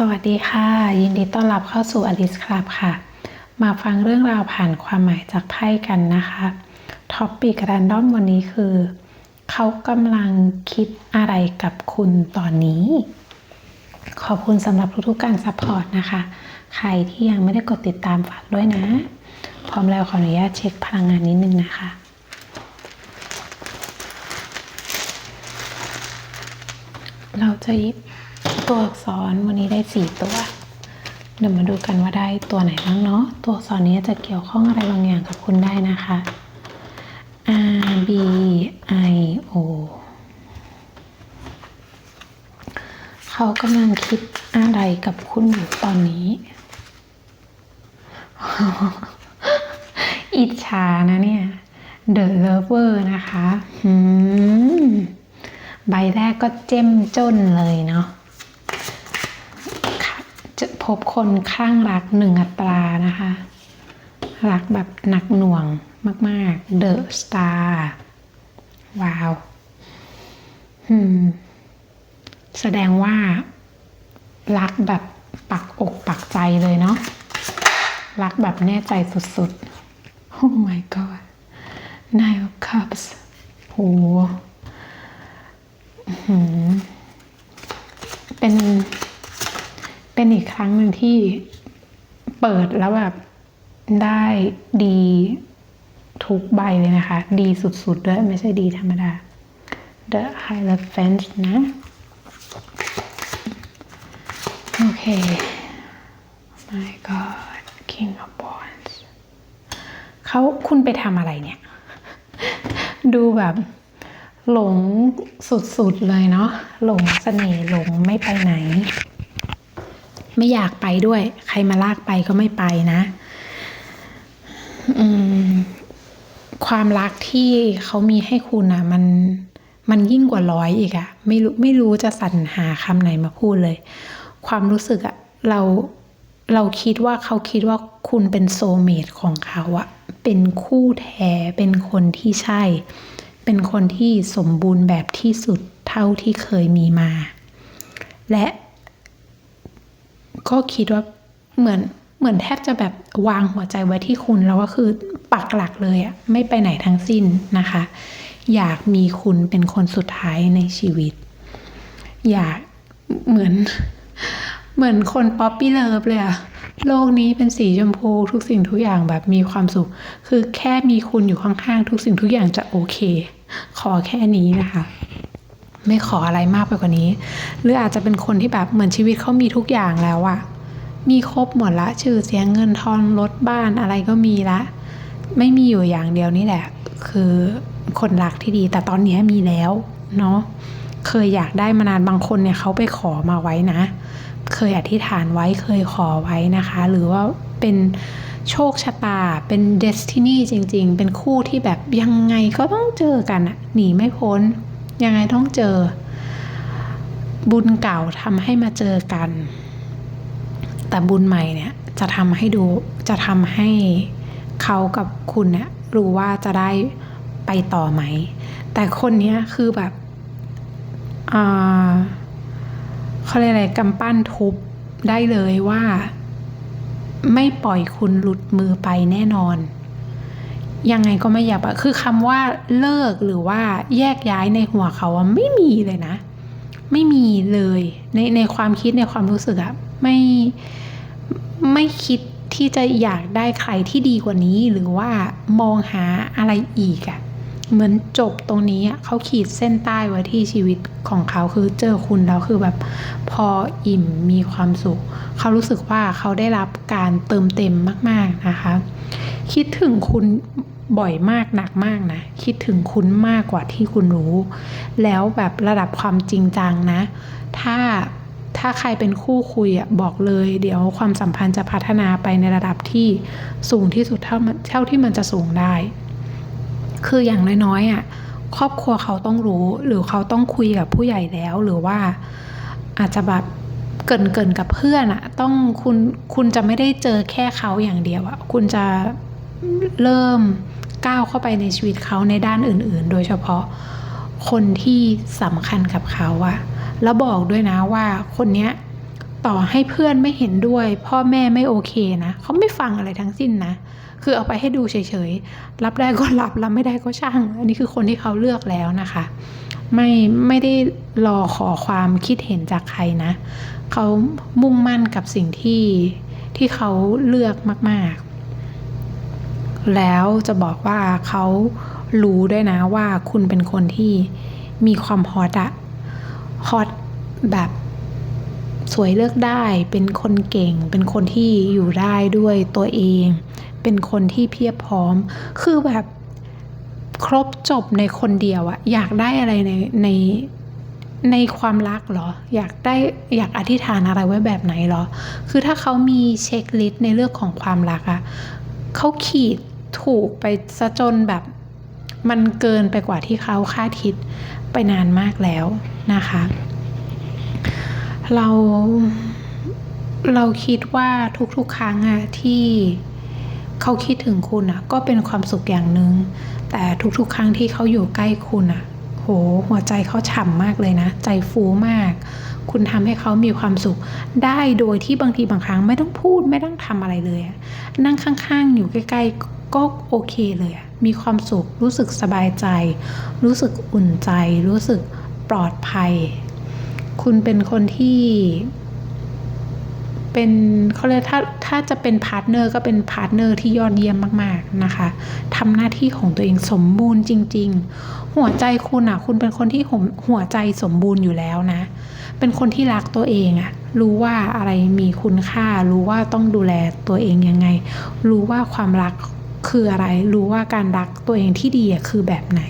สวัสดีค่ะ ยินดีต้อนรับเข้าสู่ Alice Club ค่ะ มาฟังเรื่องราวผ่านความหมายจากไพ่กันนะคะท็อปปิกแรนดอมวันนี้คือ เขากำลังคิดอะไรกับคุณตอนนี้ ขอบคุณสำหรับทุกๆการซัพพอร์ตนะคะ ใครที่ยังไม่ได้กดติดตามฝากด้วยนะ พร้อมแล้วขออนุญาตเช็คพลังงานนิดนึงนะคะเราจะหยิบ ตัวอักษรวันนี้ได้สี่ตัว เดี๋ยวมาดูกันว่าได้ตัวไหนบ้างเนาะ ตัวอักษรนี้จะเกี่ยวข้องอะไรบางอย่างกับคุณได้นะคะ R B I O เขากำลังคิดอะไรกับคุณอยู่ตอนนี้ อิจฉานะเนี่ย The Lover นะคะ ใบแรกก็เจ้มจนเลยเนาะ พบคนข้างรักหนึ่งอัตรานะคะ รักแบบหนักหน่วงมาก ๆ The Star ว้าวอืมแสดงว่า รักแบบปักอกปักใจเลยเนาะรักแบบแน่ใจสุดๆ Oh my god Nine of Cups โหหืมเป็น เป็นอีกครั้งหนึ่งที่เปิดแล้วแบบได้ดีทุกใบเลยนะคะ ดีสุดๆด้วยไม่ใช่ดีธรรมดา The Hierophant นะ โอเค my god King of Wands เขาคุณไปทำอะไรเนี่ย ดูแบบหลงสุดๆเลยเนาะหลงเสน่ห์หลงไม่ไปไหน ไม่อยากไปด้วย ใครมาลากไปก็ไม่ไปนะอืมความรักที่เขามีให้คุณอะมันมันยิ่งกว่าร้อยอีกอะไม่รู้ไม่รู้จะสรรหาคำไหนมาพูดเลย ความรู้สึกอะเราเราคิดว่าเขาคิดว่าคุณเป็นโซเมตของเขาอะเป็นคู่แท้เป็นคนที่ใช่ เป็นคนที่สมบูรณ์แบบที่สุดเท่าที่เคยมีมา และ ก็คิดว่าเหมือนเหมือนแทบจะแบบวางหัวใจไว้ที่คุณแล้วก็คือปักหลักเลยอะไม่ไปไหนทั้งสิ้นนะคะ อยากมีคุณเป็นคนสุดท้ายในชีวิต อยากเหมือนเหมือนคนป๊อปปี้เลิฟเลยอะโลกนี้เป็นสีชมพูทุกสิ่งทุกอย่างแบบมีความสุข คือแค่มีคุณอยู่ข้างๆ ทุกสิ่งทุกอย่างจะโอเค ขอแค่นี้นะคะ ไม่ขออะไรมากไปกว่านี้ หรืออาจจะเป็นคนที่แบบเหมือนชีวิตเขามีทุกอย่างแล้วอะมีครบหมดละชื่อเสียงเงินทองรถบ้านอะไรก็มีละ ไม่มีอยู่อย่างเดียวนี่แหละ คือคนรักที่ดี แต่ตอนนี้มีแล้วเนาะเคยอยากได้มานานบางคนเนี่ยเขาไปขอมาไว้นะ เคยอธิษฐานไว้เคยขอไว้นะคะ หรือว่าเป็นโชคชะตาเป็นเดสตินีจริง ๆ เป็นคู่ที่แบบยังไงก็ต้องเจอกันอะหนีไม่พ้น ยังไงต้องเจอ บุญเก่าทำให้มาเจอกัน แต่บุญใหม่เนี่ยจะทำให้ดูจะทำให้เขากับคุณเนี่ยรู้ว่าจะได้ไปต่อไหม แต่คนนี้คือแบบเขาเรียกอะไรกำปั้นทุบได้เลยว่า ไม่ปล่อยคุณหลุดมือไปแน่นอน ยังไงก็ไม่อยากอะคือคำว่าเลิกหรือว่าแยกย้ายในหัวเขาอะไม่มีเลยนะ ไม่มีเลย ในในความคิดในความรู้สึกอะไม่ไม่คิดที่จะอยากได้ใครที่ดีกว่านี้ หรือว่ามองหาอะไรอีกอะ เหมือนจบตรงนี้เขาขีดเส้นใต้ไว้ที่ชีวิตของเขาคือเจอคุณแล้วคือแบบพออิ่มมีความสุข เขารู้สึกว่าเขาได้รับการเติมเต็มมาก ๆนะคะ คิดถึงคุณบ่อยมากหนักมากนะ คิดถึงคุณมากกว่าที่คุณรู้ แล้วแบบระดับความจริงจังนะ ถ้าถ้าใครเป็นคู่คุยอะบอกเลย เดี๋ยวความสัมพันธ์จะพัฒนาไปในระดับที่สูงที่สุดเท่าเท่าที่มันจะสูงได้ คืออย่างน้อยๆอะครอบครัวเขาต้องรู้หรือเขาต้องคุยกับผู้ใหญ่แล้วหรือว่าอาจจะแบบเกินเกินๆกับเพื่อนอะต้องคุณคุณจะไม่ได้เจอแค่เขาอย่างเดียวอะคุณจะเริ่มก้าวเข้าไปในชีวิตเขาในด้านอื่น ๆ โดยเฉพาะคนที่สำคัญกับเขาอะแล้วบอกด้วยนะว่าคนเนี้ยต่อให้เพื่อนไม่เห็นด้วย พ่อแม่ไม่โอเคนะเขาไม่ฟังอะไรทั้งสิ้นนะ คือเอาไปให้ดูเฉยๆ รับได้ก็รับ รับไม่ได้ก็ช่าง อันนี้คือคนที่เขาเลือกแล้วนะคะ ไม่ไม่ได้รอขอความคิดเห็นจากใครนะ เขามุ่งมั่นกับสิ่งที่ที่เขาเลือกมากๆ แล้วจะบอกว่าเขารู้ด้วยนะว่าคุณเป็นคนที่มีความฮอตอะฮอตแบบสวยเลือกได้ เป็นคนเก่ง เป็นคนที่อยู่ได้ด้วยตัวเอง เป็นคนที่เพียบพร้อม คือแบบครบจบในคนเดียวอะอยากได้อะไรในในในความรักเหรอ อยากได้อยากอธิษฐานอะไรไว้แบบไหนเหรอ คือถ้าเขามีเช็คลิสต์ในเรื่องของความรักอะเขาขีดถูกไปซะจนแบบมันเกินไปกว่าที่เขาคาดคิดไปนานมากแล้วนะคะ เราเราคิดว่าทุกๆครั้งอะที่ เขาคิดถึงคุณอะ ก็เป็นความสุขอย่างหนึ่งแต่ทุกๆ ครั้งที่เขาอยู่ใกล้คุณอะ โห หัวใจเขาฉ่ำมากเลยนะ ใจฟูมาก คุณทำให้เขามีความสุข ได้โดยที่บางทีบางครั้งไม่ต้องพูดไม่ต้องทำอะไรเลย นั่งข้างๆ อยู่ใกล้ๆ ก็โอเคเลยมีความสุข รู้สึกสบายใจ รู้สึกอุ่นใจ รู้สึกปลอดภัย คุณเป็นคนที่ เป็นเขาเรียกถ้าถ้าจะเป็นพาร์ทเนอร์ก็เป็นพาร์ทเนอร์ที่ยอดเยี่ยมมากๆนะคะทำหน้าที่ของตัวเองสมบูรณ์จริง ๆ หัวใจคุณอะ คุณเป็นคนที่หัวหัวใจสมบูรณ์อยู่แล้วนะ เป็นคนที่รักตัวเองอะรู้ว่าอะไรมีคุณค่า รู้ว่าต้องดูแลตัวเองยังไง รู้ว่าความรักคืออะไร รู้ว่าการรักตัวเองที่ดีอะคือแบบไหน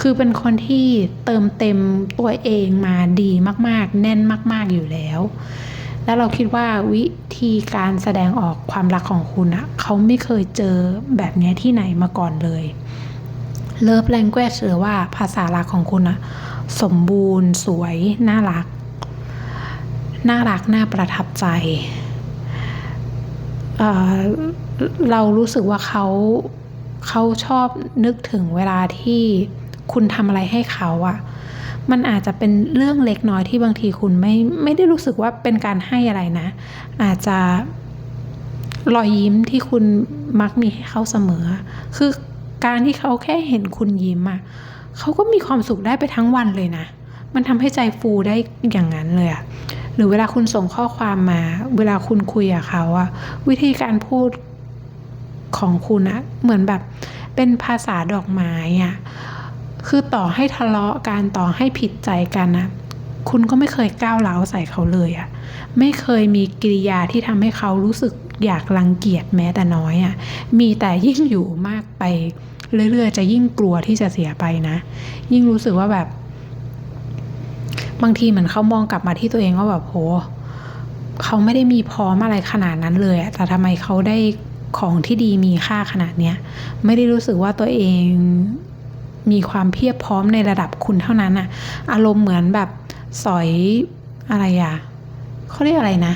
คือเป็นคนที่เติมเต็มตัวเองมาดีมาก ๆ แน่นมาก ๆอยู่แล้ว แล้วเราคิดว่าวิธีการแสดงออกความรักของคุณอะเขาไม่เคยเจอแบบนี้ที่ไหนมาก่อนเลยเลิฟแลงเกจหรือว่าภาษารักของคุณอะสมบูรณ์ สวย น่ารัก น่ารัก น่าประทับใจเเรารู้สึกว่าเขาเขาชอบนึกถึงเวลาที่คุณทำอะไรให้เขาอะ มันอาจจะเป็นเรื่องเล็กน้อยที่บางทีคุณไม่ไม่ได้รู้สึกว่าเป็นการให้อะไรนะ อาจจะรอยยิ้มที่คุณมักมีให้เขาเสมอ คือการที่เขาแค่เห็นคุณยิ้มอะเขาก็มีความสุขได้ไปทั้งวันเลยนะ มันทำให้ใจฟูได้อย่างนั้นเลยอะหรือเวลาคุณส่งข้อความมา เวลาคุณคุยกับเขาอะวิธีการพูดของคุณอะเหมือนแบบเป็นภาษาดอกไม้อะ คือต่อให้ทะเลาะกันต่อให้ผิดใจกันอะคุณก็ไม่เคยก้าวร้าใส่เขาเลยอะไม่เคยมีกิริยาที่ทำให้เขารู้สึกอยากรังเกียจแม้แต่น้อยอะมีแต่ยิ่งอยู่มากไปเรื่อยๆ จะยิ่งกลัวที่จะเสียไปนะ ยิ่งรู้สึกว่าแบบ บางทีเหมือนเขามองกลับมาที่ตัวเองว่าแบบโหเขาไม่ได้มีพร้อมอะไรขนาดนั้นเลยอะแต่ทำไมเขาได้ของที่ดีมีค่าขนาดเนี้ย ไม่ได้รู้สึกว่าตัวเอง มีความเพียบพร้อมในระดับคุณเท่านั้นอะอารมณ์เหมือนแบบสอยอะไรอะเขาเรียกอะไรนะ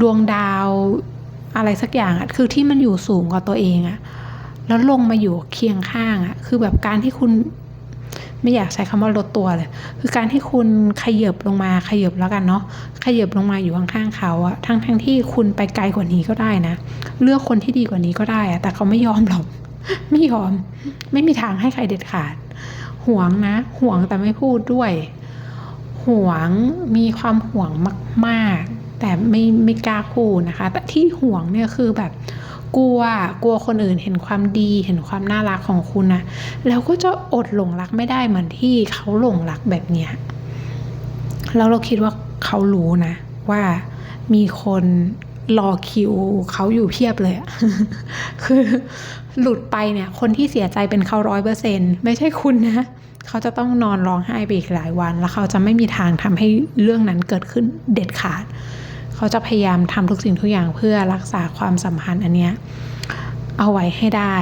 ดวงดาวอะไรสักอย่างอะคือที่มันอยู่สูงกว่าตัวเองอะแล้วลงมาอยู่เคียงข้างอะคือแบบการที่คุณไม่อยากใช้คำว่าลดตัวเลย คือการที่คุณขยับลงมาขยับแล้วกันเนาะ ขยับลงมาอยู่ข้างๆเขาอะทั้งทั้งที่คุณไปไกลกว่านี้ก็ได้นะ เลือกคนที่ดีกว่านี้ก็ได้อะแต่เขาไม่ยอมหรอก ไม่ยอม ไม่มีทางให้ใครเด็ดขาด ห่วงนะ ห่วงแต่ไม่พูดด้วย ห่วงมีความห่วงมาก ๆ แต่ไม่ไม่กล้าพูดนะคะ แต่ที่ห่วงเนี่ยคือแบบกลัวกลัวคนอื่นเห็นความดีเห็นความน่ารักของคุณนะแล้วก็จะอดหลงรักไม่ได้เหมือนที่เขาหลงรักแบบเนี้ยแล้วเราคิดว่าเขารู้นะ ว่ามีคน รอคิวเขาอยู่เพียบเลยอะคือหลุดไปเนี่ย คนที่เสียใจเป็นเขาร้อยเปอร์เซ็นไม่ใช่คุณนะ เขาจะต้องนอนร้องไห้ไปอีกหลายวัน แล้วเขาจะไม่มีทางทำให้เรื่องนั้นเกิดขึ้นเด็ดขาด เขาจะพยายามทำทุกสิ่งทุกอย่างเพื่อรักษาความสัมพันธ์อันเนี้ยเอาไว้ให้ได้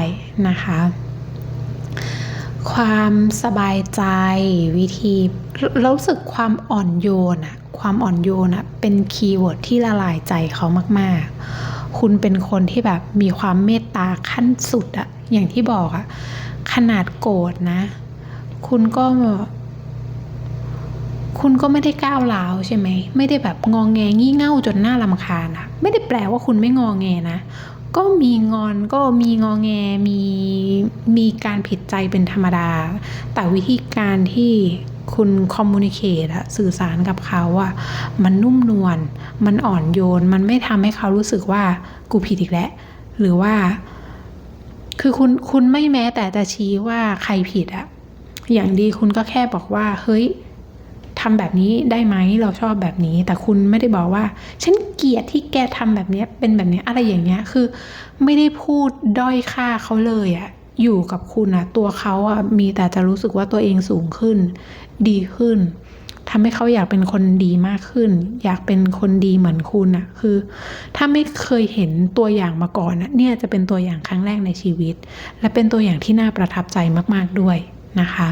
นะคะ ความสบายใจวิธีรู้สึกความอ่อนโยนอะ ความอ่อนโยนอะเป็นคีย์เวิร์ดที่ละลายใจเขามาก ๆ คุณเป็นคนที่แบบมีความเมตตาขั้นสุดอะอย่างที่บอกอะขนาดโกรธนะ คุณก็ คุณก็ไม่ได้ก้าวร้าวใช่ไหม ไม่ได้แบบงองแงงี่เง่าจนหน้าลำคาญอะไม่ได้แปลว่าคุณไม่งองแงนะก็มีงอนก็มีงองแงมีมีการผิดใจเป็นธรรมดา แต่วิธีการที่ คุณคอมมูนิเคตอะสื่อสารกับเขาอะมันนุ่มนวลมันอ่อนโยน มันไม่ทำให้เขารู้สึกว่ากูผิดอีกแล้ว หรือว่า คือคุณคุณไม่แม้แต่จะชี้ว่าใครผิดอะอย่างดีคุณก็แค่บอกว่า เฮ้ยทำแบบนี้ได้ไหมเราชอบแบบนี้ แต่คุณไม่ได้บอกว่า ฉันเกลียดที่แกทำแบบเนี้ยเป็นแบบเนี้ยอะไรอย่างเงี้ย คือ ไม่ได้พูดด้อยค่าเขาเลยอะ อยู่กับคุณอะตัวเขาอะมีแต่จะรู้สึกว่าตัวเองสูงขึ้น ดีขึ้นทำให้เขาอยากเป็นคนดีมากขึ้น อยากเป็นคนดีเหมือนคุณอะคือ ถ้าไม่เคยเห็นตัวอย่างมาก่อนอะเนี่ยจะเป็นตัวอย่างครั้งแรกในชีวิต และเป็นตัวอย่างที่น่าประทับใจมาก ๆด้วยนะคะ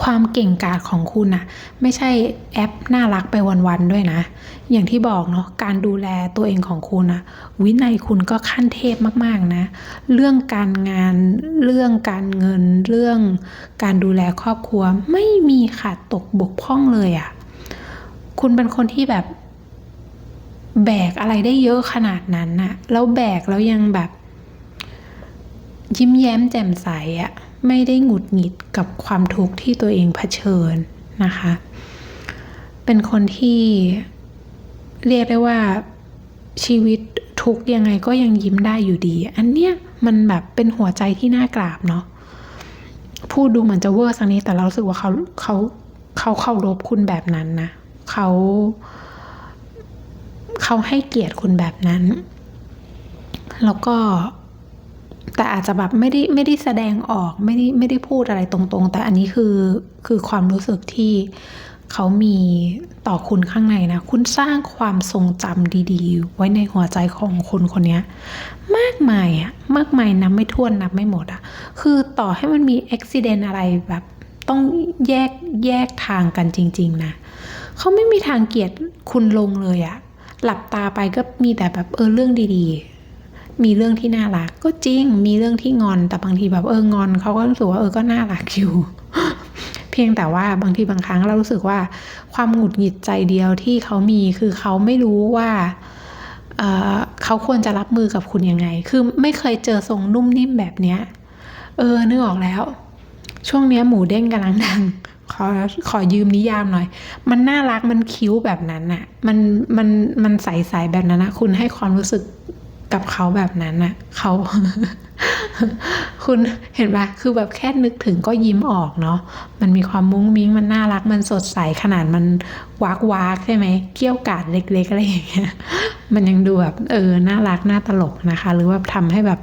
ความเก่งกาจของคุณน่ะไม่ใช่แอปน่ารักไปวันๆด้วยนะ อย่างที่บอกเนาะการดูแลตัวเองของคุณน่ะวินัยคุณก็ขั้นเทพมากๆนะ เรื่องการงานเรื่องการเงินเรื่องการดูแลครอบครัว ไม่มีขาดตกบกพร่องเลยอะ่ะคุณเป็นคนที่แบบ แบกอะไรได้เยอะขนาดนั้นน่ะแล้วแบกแล้วยังแบบ ยิ้มแย้มแจ่มใสอะ ไม่ได้หงุดหงิดกับความทุกข์ที่ตัวเองเผชิญนะคะ เป็นคนที่เรียกได้ว่าชีวิตทุกข์ยังไงก็ยังยิ้มได้อยู่ดี อันเนี้ยมันแบบเป็นหัวใจที่น่ากราบเนาะพูดดูเหมือนจะเวอร์สักนี้แต่เราสึกว่าเขาเขาเขาเคารพคุณแบบนั้นนะเขาเขาให้เกียรติคุณแบบนั้น แล้วก็ แต่อาจจะแบบไม่ได้ไม่ได้แสดงออกไม่ได้ไม่ได้พูดอะไรตรงๆ แต่อันนี้คือคือความรู้สึกที่เขามีต่อคุณข้างในนะ คุณสร้างความทรงจำดีๆ ไว้ในหัวใจของคนคนนี้มากมายอะมากมายนับไม่ถ้วนนับไม่หมดอะคือต่อให้มันมีอุบิเหตุอะไรแบบต้องแยกแยกทางกันจริง ๆ นะเขาไม่มีทางเกลียดคุณลงเลยอะหลับตาไปก็มีแต่แบบเออเรื่องดีๆ มีเรื่องที่น่ารักก็จริง มีเรื่องที่งอน แต่บางทีแบบเอองอนเขาก็รู้สึกว่าเออก็น่ารักอยู่ เพียงแต่ว่าบางทีบางครั้งเรารู้สึกว่า ความหงุดหงิดใจเดียวที่เขามีคือเขาไม่รู้ว่าเเขาควรจะรับมือกับคุณยังไง คือไม่เคยเจอทรงนุ่มนิ่มแบบเนี้ย เออนึกออกแล้ว ช่วงเนี้ยหมูเด้งกำลังดัง ขอขอยืมนิยามหน่อย มันน่ารักมันคิ้วแบบนั้นน่ะมันมันมันใสๆแบบนั้นนะคุณให้ความรู้สึก กับเขาแบบนั้นน่ะเขา คุณเห็นปะคือแบบแค่นึกถึงก็ยิ้มออกเนาะมันมีความมุ้งมิ้งมันน่ารักมันสดใสขนาดมันวากวากใช่ไหมเกี้ยวกาดเล็กๆอะไรอย่างเงี้ยมันยังดูแบบเออน่ารักน่าตลกนะคะ หรือว่าทำให้แบบ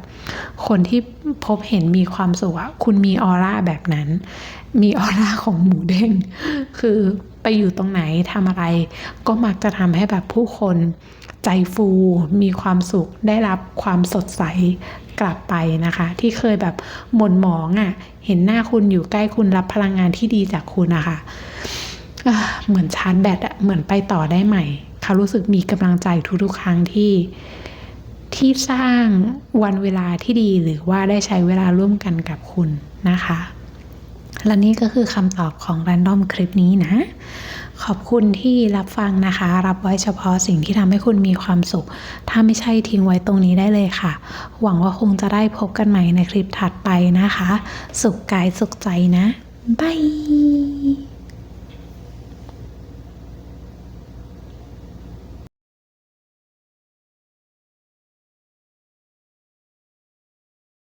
คนที่พบเห็นมีความสุขอะคุณมีออร่าแบบนั้น มีออร่าของหมูเด้งคือ อยู่ตรงไหนทำอะไร ก็มักจะทำให้แบบผู้คน ใจฟูมีความสุขได้รับความสดใสกลับไปนะคะ ที่เคยแบบหม่นหมองอะ่ะ เห็นหน้าคุณอยู่ใกล้คุณรับพลังงานที่ดีจากคุณนะคะอะเหมือนชาร์จแบตอะเหมือนไปต่อได้ใหม่เขารู้สึกมีกำลังใจทุกๆ ครั้งที่ที่สร้างวันเวลาที่ดีหรือว่าได้ใช้เวลาร่วมกันกับคุณนะคะ และนี่ก็คือคำตอบของ Random คลิปนี้นะ ขอบคุณที่รับฟังนะคะ รับไว้เฉพาะสิ่งที่ทำให้คุณมีความสุข ถ้าไม่ใช่ทิ้งไว้ตรงนี้ได้เลยค่ะ หวังว่าคงจะได้พบกันใหม่ในคลิปถัดไปนะคะ สุขกายสุขใจนะบาย